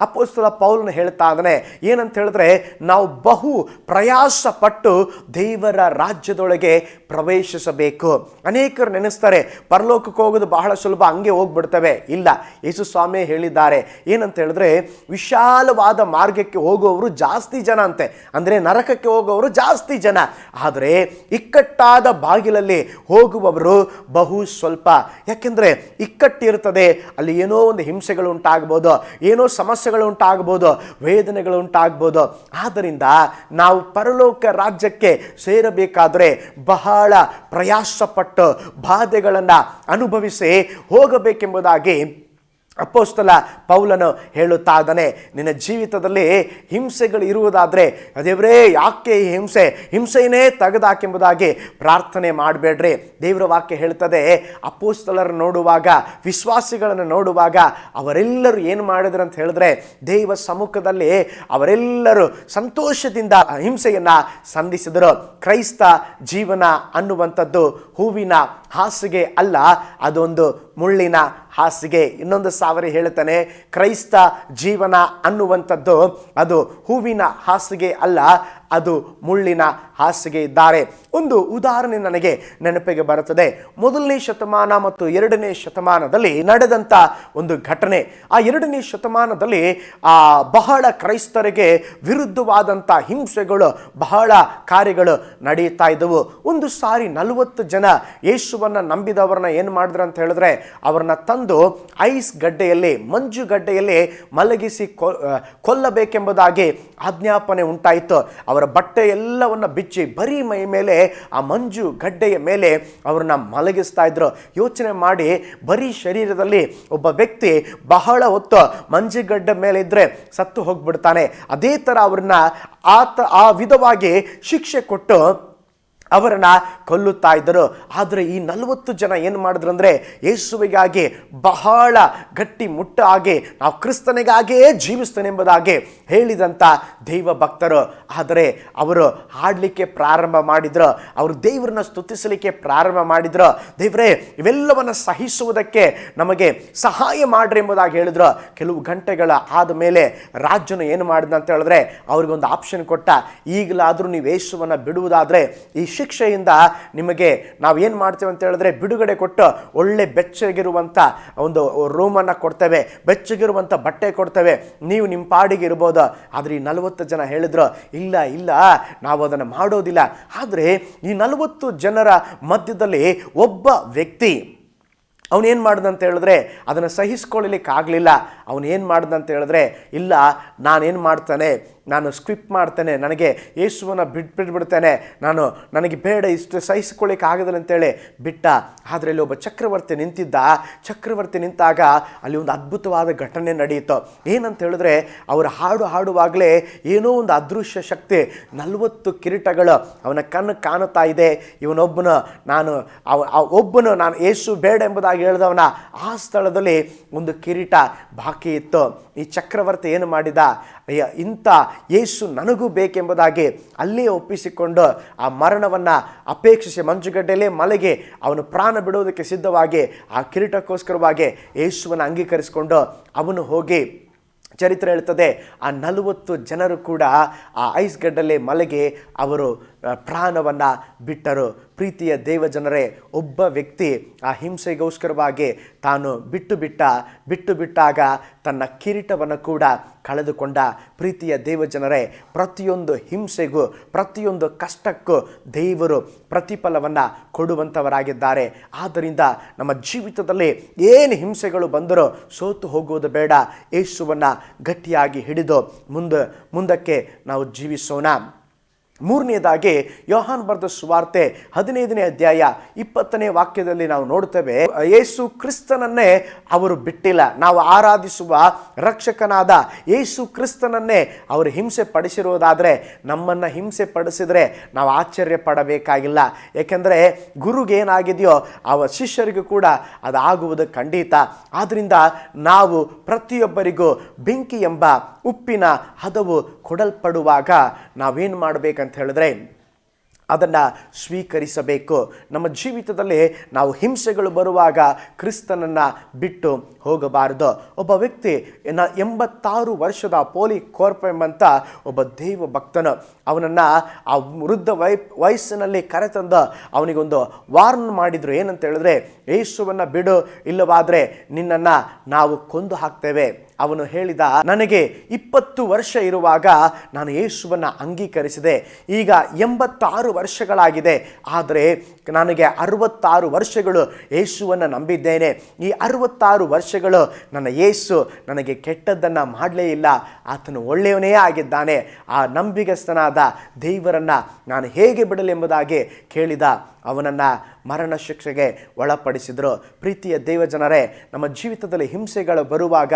ಅಪೋಸ್ತಲ ಪೌಲನ ಹೇಳ್ತಾ ಇದ್ದಾನೆ, ಏನಂತ ಹೇಳಿದ್ರೆ, ನಾವು ಬಹು ಪ್ರಯಾಸ ಪಟ್ಟು ದೇವರ ರಾಜ್ಯದೊಳಗೆ ಪ್ರವೇಶಿಸಬೇಕು. ಅನೇಕರು ನೆನೆಸ್ತಾರೆ, ಪರಲೋಕಕ್ಕೆ ಹೋಗೋದು ಬಹಳ ಸುಲಭ, ಹಂಗೆ ಹೋಗ್ಬಿಡ್ತವೆ. ಇಲ್ಲ, ಯೇಸು ಸ್ವಾಮಿ ಹೇಳಿದ್ದಾರೆ, ಏನಂತ ಹೇಳಿದ್ರೆ, ವಿಶಾಲವಾದ ಮಾರ್ಗಕ್ಕೆ ಹೋಗುವವರು ಜಾಸ್ತಿ ಜನ ಅಂತೆ. ಅಂದರೆ ನರಕಕ್ಕೆ ಹೋಗುವವರು ಜಾಸ್ತಿ ಜನ. ಆದರೆ ಇಕ್ಕಟ್ಟಾದ ಬಾಗಿಲಲ್ಲಿ ಹೋಗುವವರು ಬಹು ಸ್ವಲ್ಪ. ಯಾಕೆಂದರೆ ಇಕ್ಕಟ್ಟಿರ್ತದೆ ಅಲ್ಲಿ ಏನೋ ಒಂದು ಹಿಂಸೆಗಳು ಉಂಟಾಗ್ಬೋದು, ಏನೋ ಸಮಸ್ಯೆಗಳು ಉಂಟಾಗ್ಬೋದು, ವೇದನೆಗಳು ಉಂಟಾಗ್ಬೋದು. ಆದ್ದರಿಂದ ನಾವು ಪರಲೋಕ ರಾಜ್ಯಕ್ಕೆ ಸೇರಬೇಕಾದರೆ ಬಹಳ ಪ್ರಯಾಸಪಟ್ಟು ಬಾಧೆಗಳನ್ನು ಅನುಭವಿಸಿ ಹೋಗಬೇಕೆಂಬುದಾಗಿ ಅಪ್ಪೋಸ್ತಲ ಪೌಲನು ಹೇಳುತ್ತಾ ಇದ್ದಾನೆ, ನಿನ್ನ ಜೀವಿತದಲ್ಲಿ ಹಿಂಸೆಗಳು ಇರುವುದಾದರೆ ದೇವರೇ ಯಾಕೆ ಈ ಹಿಂಸೆ? ಹಿಂಸೆಯೇ ತೆಗೆದಾಕೆಂಬುದಾಗಿ ಪ್ರಾರ್ಥನೆ ಮಾಡಬೇಡ್ರಿ. ದೇವರ ವಾಕ್ಯ ಹೇಳ್ತದೆ ಅಪ್ಪೋಸ್ತಲರನ್ನು ನೋಡುವಾಗ, ವಿಶ್ವಾಸಿಗಳನ್ನು ನೋಡುವಾಗ ಅವರೆಲ್ಲರೂ ಏನು ಮಾಡಿದ್ರು ಅಂತ ಹೇಳಿದ್ರೆ, ದೇವ ಸಮ್ಮುಖದಲ್ಲಿ ಅವರೆಲ್ಲರೂ ಸಂತೋಷದಿಂದ ಹಿಂಸೆಯನ್ನು ಸಂಧಿಸಿದರು. ಕ್ರೈಸ್ತ ಜೀವನ ಅನ್ನುವಂಥದ್ದು ಹೂವಿನ ಹಾಸಿಗೆ ಅಲ್ಲ, ಅದೊಂದು ಮುಳ್ಳಿನ ಹಾಸಿಗೆ. ಇನ್ನೊಂದು ಸಾವಿರ ಹೇಳ್ತಾನೆ ಕ್ರೈಸ್ತ ಜೀವನ ಅನ್ನುವಂಥದ್ದು ಅದು ಹೂವಿನ ಹಾಸಿಗೆ ಅಲ್ಲ ಅದು ಮುಳ್ಳಿನ ಹಾಸಿಗೆ ಇದ್ದಾರೆ. ಒಂದು ಉದಾಹರಣೆ ನನಗೆ ನೆನಪಿಗೆ ಬರುತ್ತದೆ. ಮೊದಲನೇ ಶತಮಾನ ಮತ್ತು ಎರಡನೇ ಶತಮಾನದಲ್ಲಿ ನಡೆದಂಥ ಒಂದು ಘಟನೆ. ಆ ಎರಡನೇ ಶತಮಾನದಲ್ಲಿ, ಆ, ಬಹಳ ಕ್ರೈಸ್ತರಿಗೆ ವಿರುದ್ಧವಾದಂಥ ಹಿಂಸೆಗಳು, ಬಹಳ ಕಾರ್ಯಗಳು ನಡೆಯುತ್ತಾ ಇದ್ದವು. ಒಂದು ಸಾರಿ ನಲವತ್ತು ಜನ ಯೇಸುವನ್ನು ನಂಬಿದವರನ್ನ ಏನು ಮಾಡಿದ್ರು ಅಂತ ಹೇಳಿದ್ರೆ, ಅವ್ರನ್ನ ತಂದು ಐಸ್ ಗಡ್ಡೆಯಲ್ಲಿ, ಮಂಜು ಗಡ್ಡೆಯಲ್ಲಿ ಮಲಗಿಸಿ ಕೊಲ್ಲಬೇಕೆಂಬುದಾಗಿ ಆಜ್ಞಾಪನೆ ಉಂಟಾಯಿತು. ಅವರ ಬಟ್ಟೆ ಎಲ್ಲವನ್ನು ಬಿಚ್ಚಿ ಬರೀ ಮೈ ಮೇಲೆ, ಆ ಮಂಜು ಗಡ್ಡೆಯ ಮೇಲೆ ಅವ್ರನ್ನ ಮಲಗಿಸ್ತಾ ಇದ್ರು. ಯೋಚನೆ ಮಾಡಿ ಬರೀ ಶರೀರದಲ್ಲಿ ಒಬ್ಬ ವ್ಯಕ್ತಿ ಬಹಳ ಹೊತ್ತು ಮಂಜುಗಡ್ಡೆ ಮೇಲೆ ಇದ್ರೆ ಸತ್ತು ಹೋಗ್ಬಿಡ್ತಾನೆ. ಅದೇ ಥರ ಅವ್ರನ್ನ ಆತ ಆ ವಿಧವಾಗಿ ಶಿಕ್ಷೆ ಕೊಟ್ಟು ಅವರನ್ನ ಕೊಲ್ಲುತ್ತಾ ಇದ್ದರು. ಆದರೆ ಈ ನಲವತ್ತು ಜನ ಏನು ಮಾಡಿದ್ರು ಅಂದರೆ ಯೇಸುವಿಗಾಗಿ ಬಹಳ ಗಟ್ಟಿ ಮುಟ್ಟಾಗಿ ನಾವು ಕ್ರಿಸ್ತನಿಗಾಗಿಯೇ ಜೀವಿಸ್ತೇನೆಂಬುದಾಗಿ ಹೇಳಿದಂಥ ದೈವ ಭಕ್ತರು ಆದರೆ ಅವರು ಹಾಡಲಿಕ್ಕೆ ಪ್ರಾರಂಭ ಮಾಡಿದರು. ಅವರು ದೇವರನ್ನ ಸ್ತುತಿಸಲಿಕ್ಕೆ ಪ್ರಾರಂಭ ಮಾಡಿದರು. ದೇವರೇ, ಇವೆಲ್ಲವನ್ನು ಸಹಿಸುವುದಕ್ಕೆ ನಮಗೆ ಸಹಾಯ ಮಾಡ್ರಿ ಎಂಬುದಾಗಿ ಹೇಳಿದ್ರು. ಕೆಲವು ಗಂಟೆಗಳ ಆದ ಮೇಲೆ ರಾಜ್ಯನು ಏನು ಮಾಡಿದ ಅಂತ ಹೇಳಿದ್ರೆ, ಅವ್ರಿಗೊಂದು ಆಪ್ಷನ್ ಕೊಟ್ಟ. ಈಗಲಾದರೂ ನೀವು ಯೇಸುವನ್ನು ಬಿಡುವುದಾದರೆ ಈ ಶಿಕ್ಷೆಯಿಂದ ನಿಮಗೆ ನಾವು ಏನು ಮಾಡ್ತೇವೆ ಅಂತ ಹೇಳಿದ್ರೆ ಬಿಡುಗಡೆ ಕೊಟ್ಟು ಒಳ್ಳೆ ಬೆಚ್ಚಗಿರುವಂಥ ಒಂದು ರೂಮನ್ನು ಕೊಡ್ತೇವೆ ಬೆಚ್ಚಗಿರುವಂಥ ಬಟ್ಟೆ ಕೊಡ್ತೇವೆ. ನೀವು ನಿಮ್ಮ ಪಾಡಿಗೆ ಇರ್ಬೋದು. ಆದರೆ ಈ ನಲವತ್ತು ಜನ ಹೇಳಿದ್ರು, ಇಲ್ಲ ಇಲ್ಲ, ನಾವು ಅದನ್ನು ಮಾಡೋದಿಲ್ಲ. ಆದರೆ ಈ ನಲವತ್ತು ಜನರ ಮಧ್ಯದಲ್ಲಿ ಒಬ್ಬ ವ್ಯಕ್ತಿ ಅವನೇನು ಮಾಡ್ದಂತ ಹೇಳಿದ್ರೆ ಅದನ್ನು ಸಹಿಸ್ಕೊಳ್ಳಲಿಕ್ಕೆ ಆಗಲಿಲ್ಲ ಅವನು ಏನು ಮಾಡ್ದಂತ ಹೇಳಿದ್ರೆ, ಇಲ್ಲ, ನಾನೇನು ಮಾಡ್ತಾನೆ ನಾನು ಸ್ಕ್ರಿಪ್ ಮಾಡ್ತೇನೆ, ನನಗೆ ಯೇಸುವನ್ನು ಬಿಟ್ಟು ಬಿಟ್ಬಿಡ್ತೇನೆ ನಾನು ನನಗೆ ಬೇಡ ಇಷ್ಟು ಸಹಿಸಿಕೊಳ್ಳಿಕ್ಕೆ ಆಗೋದಿಲ್ಲ ಅಂತೇಳಿ ಬಿಟ್ಟ. ಆದರೆ ಅಲ್ಲಿ ಒಬ್ಬ ಚಕ್ರವರ್ತಿ ನಿಂತಿದ್ದ. ಚಕ್ರವರ್ತಿ ನಿಂತಾಗ ಅಲ್ಲಿ ಒಂದು ಅದ್ಭುತವಾದ ಘಟನೆ ನಡೆಯಿತು. ಏನಂತ ಹೇಳಿದ್ರೆ ಅವರು ಹಾಡು ಹಾಡುವಾಗಲೇ ಏನೋ ಒಂದು ಅದೃಶ್ಯ ಶಕ್ತಿ, ನಲವತ್ತು ಕಿರೀಟಗಳು ಅವನ ಕಣ್ಣು ಕಾಣುತ್ತಾ ಇದೆ. ಇವನೊಬ್ಬನು ನಾನು ಒಬ್ಬನು ನಾನು ಯೇಸು ಬೇಡ ಎಂಬುದಾಗಿ ಹೇಳಿದವನ, ಆ ಸ್ಥಳದಲ್ಲಿ ಒಂದು ಕಿರೀಟ ಬಾಕಿ ಇತ್ತು. ಈ ಚಕ್ರವರ್ತಿ ಏನು ಮಾಡಿದ? ಅಯ್ಯ, ಇಂಥ ಯೇಸು ನನಗೂ ಬೇಕೆಂಬುದಾಗಿ ಅಲ್ಲೇ ಒಪ್ಪಿಸಿಕೊಂಡು ಆ ಮರಣವನ್ನು ಅಪೇಕ್ಷಿಸಿ ಮಂಜುಗಡ್ಡೆಯಲ್ಲೇ ಮಲೆಗೆ ಅವನು ಪ್ರಾಣ ಬಿಡುವುದಕ್ಕೆ ಸಿದ್ಧವಾಗಿ ಆ ಕಿರೀಟಕ್ಕೋಸ್ಕರವಾಗಿ ಯೇಸುವನ್ನು ಅಂಗೀಕರಿಸಿಕೊಂಡು ಅವನು ಹೋಗಿ. ಚರಿತ್ರೆ ಹೇಳ್ತದೆ, ಆ ನಲವತ್ತು ಜನರು ಕೂಡ ಆ ಐಸ್ ಗಡ್ಡಲ್ಲೇ ಮಲಗಿ ಅವರು ಪ್ರಾಣವನ್ನು ಬಿಟ್ಟರು. ಪ್ರೀತಿಯ ದೇವಜನರೇ, ಒಬ್ಬ ವ್ಯಕ್ತಿ ಆ ಹಿಂಸೆಗೋಸ್ಕರವಾಗಿ ತಾನು ಬಿಟ್ಟು ಬಿಟ್ಟ, ಬಿಟ್ಟು ಬಿಟ್ಟಾಗ ತನ್ನ ಕಿರೀಟವನ್ನು ಕೂಡ ಕಳೆದುಕೊಂಡ ಪ್ರೀತಿಯ ದೇವಜನರೇ, ಪ್ರತಿಯೊಂದು ಹಿಂಸೆಗೂ, ಪ್ರತಿಯೊಂದು ಕಷ್ಟಕ್ಕೂ ದೇವರು ಪ್ರತಿಫಲವನ್ನು ಕೊಡುವಂಥವರಾಗಿದ್ದಾರೆ. ಆದ್ದರಿಂದ ನಮ್ಮ ಜೀವಿತದಲ್ಲಿ ಏನು ಹಿಂಸೆಗಳು ಬಂದರೂ ಸೋತು ಹೋಗುವುದು ಬೇಡ. ಯೇಸುವನ್ನು ಗಟ್ಟಿಯಾಗಿ ಹಿಡಿದು ಮುಂದೆ, ಮುಂದಕ್ಕೆ ನಾವು ಜೀವಿಸೋಣ. ಮೂರನೇದಾಗಿ ಯೋಹಾನ್ ಬರೆದ ಸುವಾರ್ತೆ ಹದಿನೈದನೇ ಅಧ್ಯಾಯ ಇಪ್ಪತ್ತನೇ ವಾಕ್ಯದಲ್ಲಿ ನಾವು ನೋಡ್ತೇವೆ ಯೇಸು ಕ್ರಿಸ್ತನನ್ನೇ ಅವರು ಬಿಟ್ಟಿಲ್ಲ, ನಾವು ಆರಾಧಿಸುವ ರಕ್ಷಕನಾದ ಯೇಸು ಕ್ರಿಸ್ತನನ್ನೇ ಅವರು ಹಿಂಸೆ ಪಡಿಸಿರುವುದಾದರೆ ನಮ್ಮನ್ನು ಹಿಂಸೆ ಪಡಿಸಿದರೆ ನಾವು ಆಶ್ಚರ್ಯ ಪಡಬೇಕಾಗಿಲ್ಲ ಏಕೆಂದರೆ ಗುರುಗೇನಾಗಿದೆಯೋ ಅವ ಶಿಷ್ಯರಿಗೂ ಕೂಡ ಅದಾಗುವುದು ಖಂಡಿತ. ಆದ್ದರಿಂದ ನಾವು ಪ್ರತಿಯೊಬ್ಬರಿಗೂ ಬೆಂಕಿ ಎಂಬ ಉಪ್ಪಿನ ಹದವು ಕೊಡಲ್ಪಡುವಾಗ ನಾವೇನು ಮಾಡಬೇಕಂತ ಹೇಳಿದ್ರೆ ಅದನ್ನು ಸ್ವೀಕರಿಸಬೇಕು. ನಮ್ಮ ಜೀವಿತದಲ್ಲಿ ನಾವು ಹಿಂಸೆಗಳು ಬರುವಾಗ ಕ್ರಿಸ್ತನನ್ನು ಬಿಟ್ಟು ಹೋಗಬಾರದು. ಒಬ್ಬ ವ್ಯಕ್ತಿ ನ ಎಂಬತ್ತಾರು ವರ್ಷದ ಪೋಲಿ ಕೋರ್ಪ ಎಂಬಂಥ ಒಬ್ಬ ದೇವ ಭಕ್ತನು ಅವನನ್ನು ಆ ವೃದ್ಧ ವೈ ವಯಸ್ಸಿನಲ್ಲಿ ಕರೆತಂದು ಅವನಿಗೊಂದು ವಾರ್ನ್ ಮಾಡಿದರು. ಏನಂತ ಹೇಳಿದ್ರೆ ಯೇಸುವನ್ನು ಬಿಡು, ಇಲ್ಲವಾದರೆ ನಿನ್ನನ್ನು ನಾವು ಕೊಂದು ಹಾಕ್ತೇವೆ. ಅವನು ಹೇಳಿದ, ನನಗೆ ಇಪ್ಪತ್ತು ವರ್ಷ ಇರುವಾಗ ನಾನು ಯೇಸುವನ್ನು ಅಂಗೀಕರಿಸಿದೆ. ಈಗ ಎಂಬತ್ತಾರು ವರ್ಷಗಳಾಗಿದೆ. ಆದರೆ ನನಗೆ ಅರವತ್ತಾರು ವರ್ಷಗಳು ಯೇಸುವನ್ನು ನಂಬಿದ್ದೇನೆ. ಈ ಅರವತ್ತಾರು ವರ್ಷಗಳು ನನ್ನ ಯೇಸು ನನಗೆ ಕೆಟ್ಟದ್ದನ್ನು ಮಾಡಲೇ ಇಲ್ಲ. ಆತನು ಒಳ್ಳೆಯವನೇ ಆಗಿದ್ದಾನೆ. ಆ ನಂಬಿಗಸ್ತನಾದ ದೇವರನ್ನು ನಾನು ಹೇಗೆ ಬಿಡಲೆಂಬುದಾಗಿ ಕೇಳಿದ, ಅವನನ್ನು ಮರಣ ಶಿಕ್ಷೆಗೆ ಒಳಪಡಿಸಿದರು. ಪ್ರೀತಿಯ ದೇವಜನರೇ, ನಮ್ಮ ಜೀವಿತದಲ್ಲಿ ಹಿಂಸೆಗಳು ಬರುವಾಗ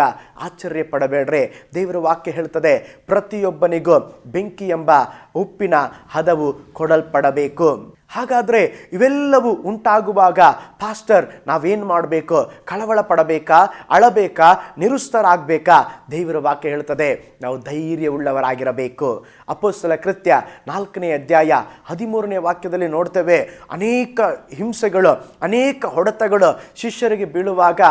ಆಶ್ಚರ್ಯ ಪಡಬೇಡ್ರಿ ದೇವರ ವಾಕ್ಯ ಹೇಳ್ತದೆ ಪ್ರತಿಯೊಬ್ಬನಿಗೂ ಬೆಂಕಿ ಎಂಬ ಉಪ್ಪಿನ ಹದವು ಕೊಡಲ್ಪಡಬೇಕು. ಹಾಗಾದರೆ ಇವೆಲ್ಲವೂ ಉಂಟಾಗುವಾಗ ಪಾಸ್ಟರ್, ನಾವೇನು ಮಾಡಬೇಕು? ಕಳವಳ ಪಡಬೇಕಾ? ಅಳಬೇಕಾ? ನಿರುಸ್ತರಾಗಬೇಕಾ? ದೇವರ ವಾಕ್ಯ ಹೇಳ್ತದೆ, ನಾವು ಧೈರ್ಯವುಳ್ಳವರಾಗಿರಬೇಕು. ಅಪೋಸ್ತಲ ಕೃತ್ಯ ನಾಲ್ಕನೇ ಅಧ್ಯಾಯ ಹದಿಮೂರನೇ ವಾಕ್ಯದಲ್ಲಿ ನೋಡ್ತೇವೆ, ಅನೇಕ ಹಿಂಸೆಗಳು, ಅನೇಕ ಹೊಡೆತಗಳು ಶಿಷ್ಯರಿಗೆ ಬೀಳುವಾಗ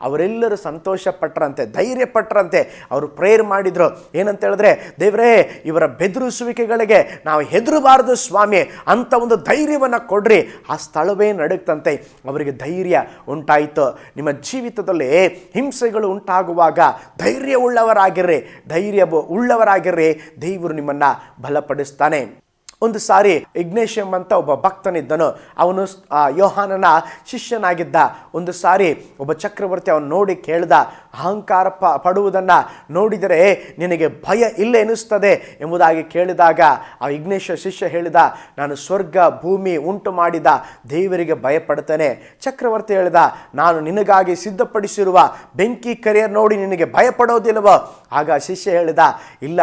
ಅವರೆಲ್ಲರೂ ಸಂತೋಷ ಪಟ್ಟರಂತೆ ಧೈರ್ಯ ಪಟ್ಟರಂತೆ ಅವರು ಪ್ರೇಯರ್ ಮಾಡಿದರು. ಏನಂತ ಹೇಳಿದ್ರೆ, ದೇವರೇ, ಇವರ ಬೆದರಿಸುವಿಕೆಗಳಿಗೆ ನಾವು ಹೆದರಬಾರದು ಸ್ವಾಮಿ, ಅಂತ ಒಂದು ಧೈರ್ಯವನ್ನು ಕೊಡ್ರಿ. ಆ ಸ್ಥಳವೇ ನಡುಕ್ತಂತೆ ಅವರಿಗೆ ಧೈರ್ಯ ಉಂಟಾಯಿತು. ನಿಮ್ಮ ಜೀವಿತದಲ್ಲಿ ಹಿಂಸೆಗಳು ಉಂಟಾಗುವಾಗ ಧೈರ್ಯ ಉಳ್ಳವರಾಗಿರ್ರಿ. ಧೈರ್ಯ ಉಳ್ಳವರಾಗಿರ್ರಿ. ದೇವರು ನಿಮ್ಮನ್ನ ಬಲಪಡಿಸ್ತಾನೆ. ಒಂದು ಸಾರಿ ಇಗ್ನೇಶಿಯಂ ಅಂತ ಒಬ್ಬ ಭಕ್ತನಿದ್ದನು. ಅವನು ಯೋಹಾನನ ಶಿಷ್ಯನಾಗಿದ್ದ. ಒಂದು ಸಾರಿ ಒಬ್ಬ ಚಕ್ರವರ್ತಿ ಅವನು ನೋಡಿ ಕೇಳ್ದ ಅಹಂಕಾರ ಪ, ಪಡುವುದನ್ನು ನೋಡಿದರೆ ನಿನಗೆ ಭಯ ಇಲ್ಲ ಎನಿಸ್ತದೆ ಎಂಬುದಾಗಿ ಕೇಳಿದಾಗ ಆ ವಿಘ್ನೇಶ್ವರ ಶಿಷ್ಯ ಹೇಳಿದ, ನಾನು ಸ್ವರ್ಗ, ಭೂಮಿ ಉಂಟು ಮಾಡಿದ, ದೇವರಿಗೆ ಭಯಪಡ್ತೇನೆ ಚಕ್ರವರ್ತಿ ಹೇಳಿದ, ನಾನು ನಿನಗಾಗಿ ಸಿದ್ಧಪಡಿಸಿರುವ ಬೆಂಕಿ ಕರಿಯರ್ ನೋಡಿ ನಿನಗೆ ಭಯಪಡೋದಿಲ್ಲವೋ? ಆಗ ಶಿಷ್ಯ ಹೇಳಿದ, ಇಲ್ಲ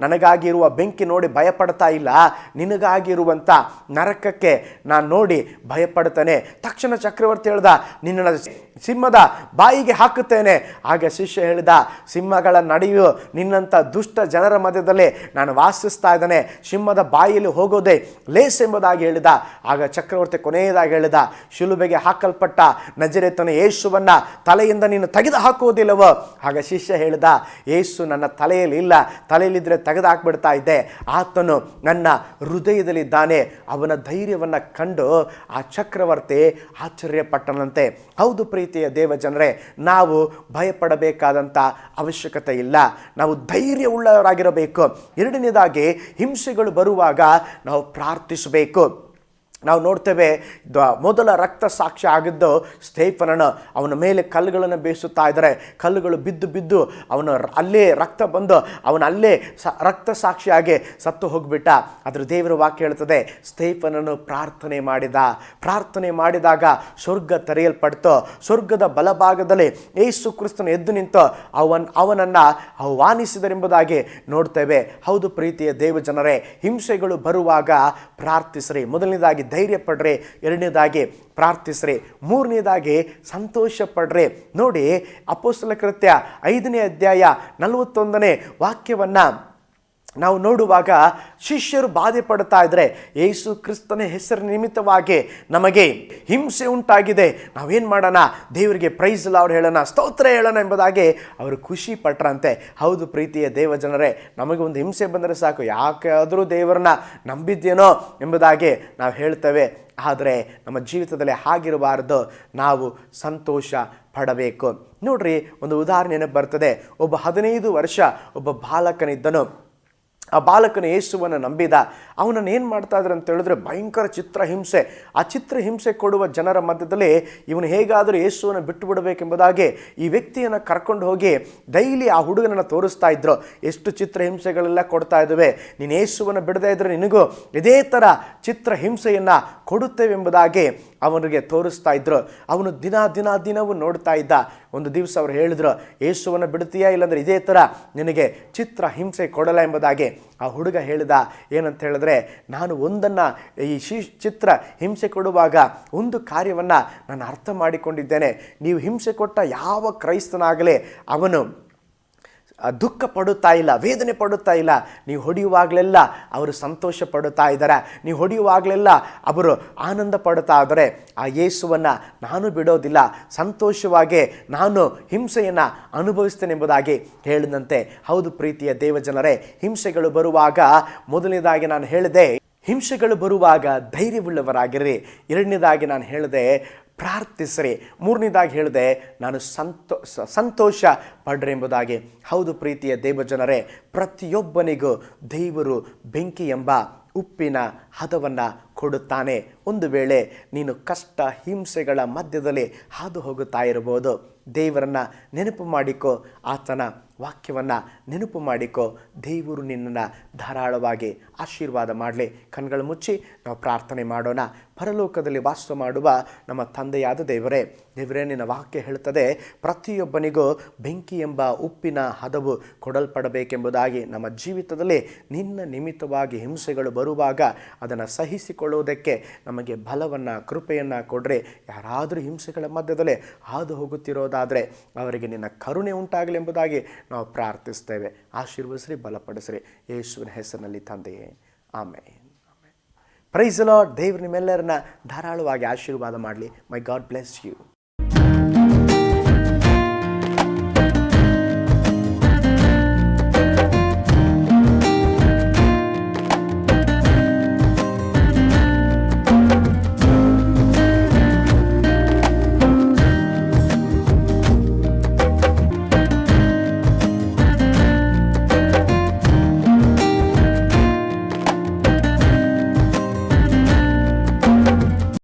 ನನಗಾಗಿ ಇರುವ ಬೆಂಕಿ ನೋಡಿ ಭಯಪಡ್ತಾ ಇಲ್ಲ. ನಿನಗಾಗಿರುವಂಥ ನರಕಕ್ಕೆ ನಾನು ನೋಡಿ ಭಯಪಡ್ತೇನೆ ತಕ್ಷಣ ಚಕ್ರವರ್ತಿ ಹೇಳ್ದ, ನಿನ್ನ ಸಿಂಹದ ಬಾಯಿಗೆ ಹಾಕುತ್ತೇನೆ. ಆಗ ಶಿಷ್ಯ ಹೇಳಿದ, ಸಿಂಹಗಳ ನಡೆಯು ನಿನ್ನಂಥ ದುಷ್ಟ ಜನರ ಮಧ್ಯದಲ್ಲಿ ನಾನು ವಾಸಿಸ್ತಾ ಇದ್ದಾನೆ. ಸಿಂಹದ ಬಾಯಿಯಲ್ಲಿ ಹೋಗೋದೇ ಲೇಸ್ ಎಂಬುದಾಗಿ ಹೇಳಿದ. ಆಗ ಚಕ್ರವರ್ತಿ ಕೊನೆಯದಾಗಿ ಹೇಳಿದ, ಶಿಲುಬೆಗೆ ಹಾಕಲ್ಪಟ್ಟ ನಜರೇತನ ಯೇಸುವನ್ನು ತಲೆಯಿಂದ ನೀನು ತೆಗೆದು ಹಾಕುವುದಿಲ್ಲವೋ ಆಗ ಶಿಷ್ಯ ಹೇಳಿದ, ಯೇಸು ನನ್ನ ತಲೆಯಲ್ಲಿ ಇಲ್ಲ, ತಲೆಯಲ್ಲಿದ್ದರೆ ತೆಗೆದು ಹಾಕ್ಬಿಡ್ತಾ ಇದ್ದೆ. ಆತನು ನನ್ನ ಹೃದಯದಲ್ಲಿದ್ದಾನೆ, ಅವನ ಧೈರ್ಯವನ್ನು ಕಂಡು ಆ ಚಕ್ರವರ್ತಿ ಆಶ್ಚರ್ಯಪಟ್ಟನಂತೆ. ಹೌದು ಪ್ರೀತಿಯ ದೇವ ಜನರೇ ನಾವು ಭಯಪಡಬೇಕಾದಂಥ ಅವಶ್ಯಕತೆ ಇಲ್ಲ. ನಾವು ಧೈರ್ಯವುಳ್ಳವರಾಗಿರಬೇಕು. ಎರಡನೇದಾಗಿ ಹಿಂಸೆಗಳು ಬರುವಾಗ ನಾವು ಪ್ರಾರ್ಥಿಸಬೇಕು. ನಾವು ನೋಡ್ತೇವೆ, ದ ಮೊದಲ ರಕ್ತ ಸಾಕ್ಷಿ ಆಗಿದ್ದು ಸ್ಥೇಪನನ ಅವನ ಮೇಲೆ ಕಲ್ಲುಗಳನ್ನು ಬೇಯಿಸುತ್ತಾ ಇದ್ದಾರೆ. ಕಲ್ಲುಗಳು ಬಿದ್ದು ಬಿದ್ದು ಅವನ ಅಲ್ಲೇ ರಕ್ತ ಬಂದು ಅವನ ಅಲ್ಲೇ ಸ, ರಕ್ತ ಸಾಕ್ಷಿಯಾಗಿ ಸತ್ತು ಹೋಗ್ಬಿಟ್ಟ. ಅದ್ರ ದೇವರ ವಾಕ್ಯ ಹೇಳ್ತದೆ ಸ್ಥೇಪನನು ಪ್ರಾರ್ಥನೆ ಮಾಡಿದ. ಪ್ರಾರ್ಥನೆ ಮಾಡಿದಾಗ ಸ್ವರ್ಗ ತೆರೆಯಲ್ಪಡ್ತು. ಸ್ವರ್ಗದ ಬಲಭಾಗದಲ್ಲಿ ಏಸು ಕ್ರಿಸ್ತನ ಎದ್ದು ನಿಂತು ಅವನ್, ಅವನನ್ನು ಆಹ್ವಾನಿಸಿದರೆಂಬುದಾಗಿ ನೋಡ್ತೇವೆ. ಹೌದು ಪ್ರೀತಿಯ ದೇವ ಜನರೇ ಹಿಂಸೆಗಳು ಬರುವಾಗ ಪ್ರಾರ್ಥಿಸ್ರಿ. ಮೊದಲನೇದಾಗಿ ಧೈರ್ಯ ಪಡ್ರೆ ಎರಡನೇದಾಗಿ ಪ್ರಾರ್ಥಿಸ್ರಿ ಮೂರನೇದಾಗಿ ಸಂತೋಷ ಪಡ್ರೆ ನೋಡಿ ಅಪೋಸ್ತಲ ಕೃತ್ಯ ಐದನೇ ಅಧ್ಯಾಯ ನಲವತ್ತೊಂದನೇ ವಾಕ್ಯವನ್ನು ನಾವು ನೋಡುವಾಗ ಶಿಷ್ಯರು ಬಾಧೆ ಪಡ್ತಾ ಇದ್ರೆ ಯೇಸು ಕ್ರಿಸ್ತನ ಹೆಸರು ನಿಮಿತ್ತವಾಗಿ ನಮಗೆ ಹಿಂಸೆ ಉಂಟಾಗಿದೆ. ನಾವೇನು ಮಾಡೋಣ? ದೇವರಿಗೆ ಪ್ರೈಸ್ ಅವ್ರು ಹೇಳೋಣ, ಸ್ತೋತ್ರ ಹೇಳೋಣ ಎಂಬುದಾಗಿ ಅವರು ಖುಷಿ ಪಟ್ರಂತೆ. ಹೌದು ಪ್ರೀತಿಯ ದೇವ ಜನರೇ, ನಮಗೆ ಒಂದು ಹಿಂಸೆ ಬಂದರೆ ಸಾಕು. ಯಾಕಾದರೂ ದೇವರನ್ನ ನಂಬಿದ್ದೇನೋ ಎಂಬುದಾಗಿ ನಾವು ಹೇಳ್ತೇವೆ. ಆದರೆ ನಮ್ಮ ಜೀವಿತದಲ್ಲಿ ಹಾಗಿರಬಾರ್ದು. ನಾವು ಸಂತೋಷ ಪಡಬೇಕು. ನೋಡ್ರಿ, ಒಂದು ಉದಾಹರಣೆ ಬರ್ತದೆ. ಒಬ್ಬ ಹದಿನೈದು ವರ್ಷ ಒಬ್ಬ ಬಾಲಕನಿದ್ದನು. ಆ ಬಾಲಕನ ಯೇಸುವನ್ನು ನಂಬಿದ. ಅವನನ್ನು ಏನು ಮಾಡ್ತಾ ಇದ್ರು ಅಂತ ಹೇಳಿದ್ರೆ ಭಯಂಕರ ಚಿತ್ರಹಿಂಸೆ ಆ ಚಿತ್ರಹಿಂಸೆ ಕೊಡುವ ಜನರ ಮಧ್ಯದಲ್ಲಿ ಇವನು ಹೇಗಾದರೂ ಯೇಸುವನ್ನು ಬಿಟ್ಟು ಬಿಡಬೇಕೆಂಬುದಾಗಿ ಈ ವ್ಯಕ್ತಿಯನ್ನು ಕರ್ಕೊಂಡು ಹೋಗಿ ಡೈಲಿ ಆ ಹುಡುಗನನ್ನು ತೋರಿಸ್ತಾ ಇದ್ರು. ಎಷ್ಟು ಚಿತ್ರಹಿಂಸೆಗಳೆಲ್ಲ ಕೊಡ್ತಾ ಇದ್ದಾವೆ ನೀನು ಯೇಸುವನ್ನು ಬಿಡದೇ ಇದ್ರೆ ನಿನಗೂ ಇದೇ ಥರ ಚಿತ್ರಹಿಂಸೆಯನ್ನು ಕೊಡುತ್ತೇವೆಂಬುದಾಗಿ ಅವನಿಗೆ ತೋರಿಸ್ತಾ ಇದ್ರು. ಅವನು ದಿನ ದಿನ ದಿನವೂ ನೋಡ್ತಾ ಇದ್ದ. ಒಂದು ದಿವಸ ಅವ್ರು ಹೇಳಿದ್ರು, ಯೇಸುವನ್ನು ಬಿಡ್ತೀಯಾ ಇಲ್ಲಾಂದರೆ ಇದೇ ಥರ ನಿನಗೆ ಚಿತ್ರ ಹಿಂಸೆ ಕೊಡಲ್ಲ ಎಂಬುದಾಗಿ. ಆ ಹುಡುಗ ಹೇಳಿದ ಏನಂತ ಹೇಳಿದ್ರೆ, ನಾನು ಒಂದನ್ನು ಈ ಶಿ ಚಿತ್ರ ಹಿಂಸೆ ಕೊಡುವಾಗ ಒಂದು ಕಾರ್ಯವನ್ನು ನಾನು ಅರ್ಥ ಮಾಡಿಕೊಂಡಿದ್ದೇನೆ. ನೀವು ಹಿಂಸೆ ಕೊಟ್ಟ ಯಾವ ಕ್ರೈಸ್ತನಾಗಲೇ, ಅವನು ದುಃಖ ಪಡುತ್ತಾ ಇಲ್ಲ, ವೇದನೆ ಪಡುತ್ತಾ ಇಲ್ಲ. ನೀವು ಹೊಡೆಯುವಾಗಲೆಲ್ಲ ಅವರು ಸಂತೋಷ ಪಡುತ್ತಾ ಇದ್ದಾರೆ. ನೀವು ಹೊಡೆಯುವಾಗಲೆಲ್ಲ ಅವರು ಆನಂದ ಪಡುತ್ತಾ ಇದ್ದಾರೆ. ಆ ಯೇಸುವನ್ನು ನಾನು ಬಿಡೋದಿಲ್ಲ, ಸಂತೋಷವಾಗಿ ನಾನು ಹಿಂಸೆಯನ್ನು ಅನುಭವಿಸ್ತೇನೆ ಎಂಬುದಾಗಿ ಹೇಳಿದಂತೆ. ಹೌದು ಪ್ರೀತಿಯ ದೇವಜನರೇ ಹಿಂಸೆಗಳು ಬರುವಾಗ ಮೊದಲನೇದಾಗಿ ನಾನು ಹೇಳಿದೆ, ಹಿಂಸೆಗಳು ಬರುವಾಗ ಧೈರ್ಯವುಳ್ಳವರಾಗಿರ್ರಿ ಎರಡನೇದಾಗಿ ನಾನು ಹೇಳಿದೆ ಪ್ರಾರ್ಥಿಸ್ರಿ. ಮೂರನೇದಾಗಿ ಹೇಳಿದೆ, ನಾನು ಸಂತೋ ಸಂತೋಷ ಪಡ್ರಿ ಎಂಬುದಾಗಿ. ಹೌದು ಪ್ರೀತಿಯ ದೇವಜನರೇ, ಪ್ರತಿಯೊಬ್ಬನಿಗೂ ದೇವರು ಬೆಂಕಿ ಎಂಬ ಉಪ್ಪಿನ ಹದವನ್ನು ಕೊಡುತ್ತಾನೆ. ಒಂದು ವೇಳೆ ನೀನು ಕಷ್ಟ, ಹಿಂಸೆಗಳ ಮಧ್ಯದಲ್ಲಿ ಹಾದು ಹೋಗುತ್ತಾ ಇರಬಹುದು. ದೇವರನ್ನು ನೆನಪು ಮಾಡಿಕೋ. ಆತನ ವಾಕ್ಯವನ್ನು ನೆನಪು ಮಾಡಿಕೋ. ದೇವರು ನಿನ್ನನ್ನು ಧಾರಾಳವಾಗಿ ಆಶೀರ್ವಾದ ಮಾಡಲಿ. ಕಣ್ಗಳು ಮುಚ್ಚಿ ನಾವು ಪ್ರಾರ್ಥನೆ ಮಾಡೋಣ. ಪರಲೋಕದಲ್ಲಿ ವಾಸ ಮಾಡುವ ನಮ್ಮ ತಂದೆಯಾದ ದೇವರೇ ದೇವರೇ ನಿನ್ನ ವಾಕ್ಯ ಹೇಳುತ್ತದೆ, ಪ್ರತಿಯೊಬ್ಬನಿಗೂ ಬೆಂಕಿ ಎಂಬ ಉಪ್ಪಿನ ಹದವು ಕೊಡಲ್ಪಡಬೇಕೆಂಬುದಾಗಿ ನಮ್ಮ ಜೀವಿತದಲ್ಲಿ ನಿನ್ನ ನಿಮಿತ್ತವಾಗಿ ಹಿಂಸೆಗಳು ಬರುವಾಗ ಅದನ್ನು ಸಹಿಸಿಕೊಳ್ಳುವುದಕ್ಕೆ ನಮಗೆ ಬಲವನ್ನು, ಕೃಪೆಯನ್ನು ಕೊಡ್ರೆ. ಯಾರಾದರೂ ಹಿಂಸೆಗಳ ಮಧ್ಯದಲ್ಲೇ ಹಾದು ಹೋಗುತ್ತಿರೋದಾದರೆ ಅವರಿಗೆ ನಿನ್ನ ಕರುಣೆ ಉಂಟಾಗಲಿ ಎಂಬುದಾಗಿ ನಾವು ಪ್ರಾರ್ಥಿಸ್ತೇವೆ. ಆಶೀರ್ವದಿಸ್ರಿ, ಬಲಪಡಿಸ್ರಿ. ಯೇಸುವಿನ ಹೆಸರಿನಲ್ಲಿ ತಂದೆಯೇ ಆಮೇಲೆ ಪ್ರೈಸ್ ಲಾರ್ಡ್ ದೇವರು ನಿಮ್ಮೆಲ್ಲರನ್ನ ಧಾರಾಳವಾಗಿ ಆಶೀರ್ವಾದ ಮಾಡಲಿ. ಮೈ ಗಾಡ್ ಬ್ಲೆಸ್ ಯು